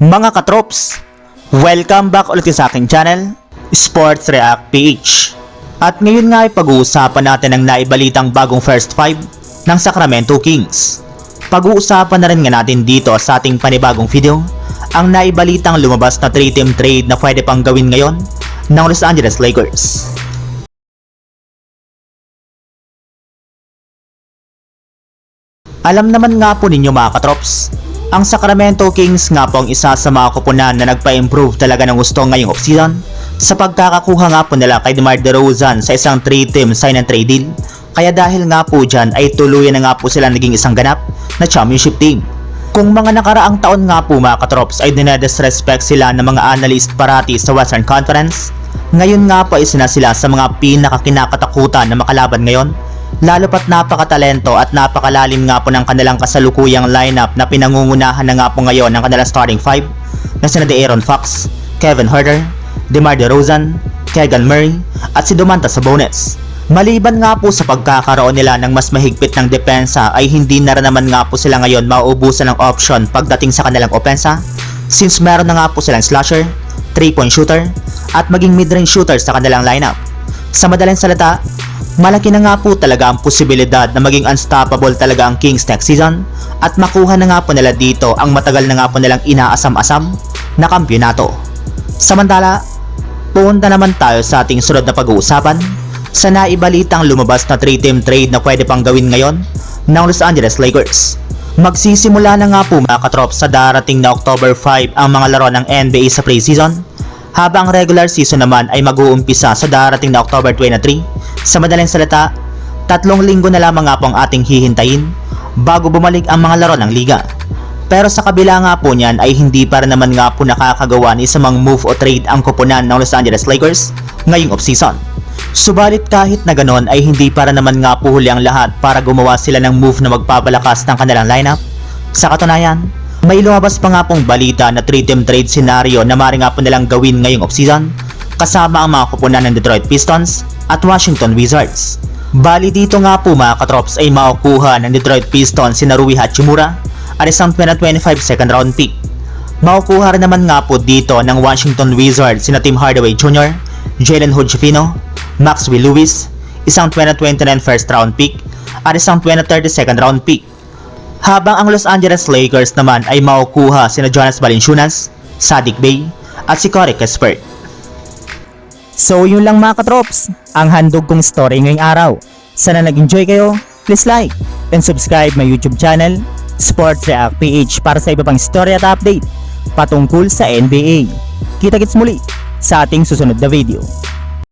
Mga katrops, welcome back ulit sa aking channel, Sports React PH. At ngayon nga ay pag-uusapan natin ang naibalitang bagong first five ng Sacramento Kings. Pag-uusapan na rin nga natin dito sa ating panibagong video, ang naibalitang lumabas na 3-team trade na pwede pang gawin ngayon ng Los Angeles Lakers. Alam naman nga po ninyo mga katrops, ang Sacramento Kings nga po ang isa sa mga kupunan na nagpa-improve talaga ng gusto ngayong offseason sa pagkakakuha nga po nila kay DeMar DeRozan sa isang 3-team sign and trade deal. Kaya dahil nga po dyan ay tuluyan na nga po sila naging isang ganap na championship team. Kung mga nakaraang taon nga po mga katrops ay dinedisrespect sila ng mga analyst parati sa Western Conference, ngayon nga po isa na sila sa mga pinakakinakatakutan na makalaban ngayon lalo pat napakatalento at napakalalim nga po ng kanilang kasalukuyang lineup na pinangungunahan na nga po ngayon ng kanilang starting five na sina Aaron Fox, Kevin Herter, DeMar DeRozan, Keegan Murray at si Domantas Sabonis. Maliban nga po sa pagkakaroon nila ng mas mahigpit ng depensa ay hindi na rin naman nga po sila ngayon mauubusan ng option pagdating sa kanilang opensa since meron na nga po silang slasher, 3-point shooter at maging mid-range shooter sa kanilang lineup. Sa madaling salita, malaki na nga po talaga ang posibilidad na maging unstoppable talaga ang Kings next season at makuha na nga po nila dito ang matagal na nga po nilang inaasam-asam na kampyonato. Samantala, punta naman tayo sa ating sunod na pag-uusapan sa naibalitang lumabas na 3-team trade na pwede pang gawin ngayon ng Los Angeles Lakers. Magsisimula na nga po mga katrop sa darating na October 5 ang mga laro ng NBA sa preseason habang regular season naman ay mag-uumpisa sa darating na October 23. Sa madaling salita, tatlong linggo na lamang nga po ang ating hihintayin bago bumalik ang mga laro ng liga. Pero sa kabila nga po niyan ay hindi para naman nga po nakakagawa ni isang move o trade ang kupunan ng Los Angeles Lakers ngayong offseason. Subalit kahit na ganon ay hindi para naman nga po huli ang lahat para gumawa sila ng move na magpapalakas ng kanilang lineup. Sa katunayan, may lumabas pa nga pong balita na 3-team trade scenario na mari nga po nilang gawin ngayong offseason kasama ang mga kupunan ng Detroit Pistons at Washington Wizards. Bali dito nga po mga katrops ay makukuha ng Detroit Pistons si Narui Hachimura at isang 2025 second round pick. Makukuha rin naman nga po dito ng Washington Wizards sina Tim Hardaway Jr., Jalen Hood-Schifino, Maxwell Lewis, isang 2029 first round pick at isang 2030 second round pick. Habang ang Los Angeles Lakers naman ay makukuha sina Jonas Valanciunas, Sadiq Bey at si Corey Kispert. So yun lang mga katrops, ang handog kong story ngayong araw. Sana nag-enjoy kayo, please like and subscribe my YouTube channel, Sports React PH para sa iba pang story at update patungkol sa NBA. Kita-kits muli sa ating susunod na video.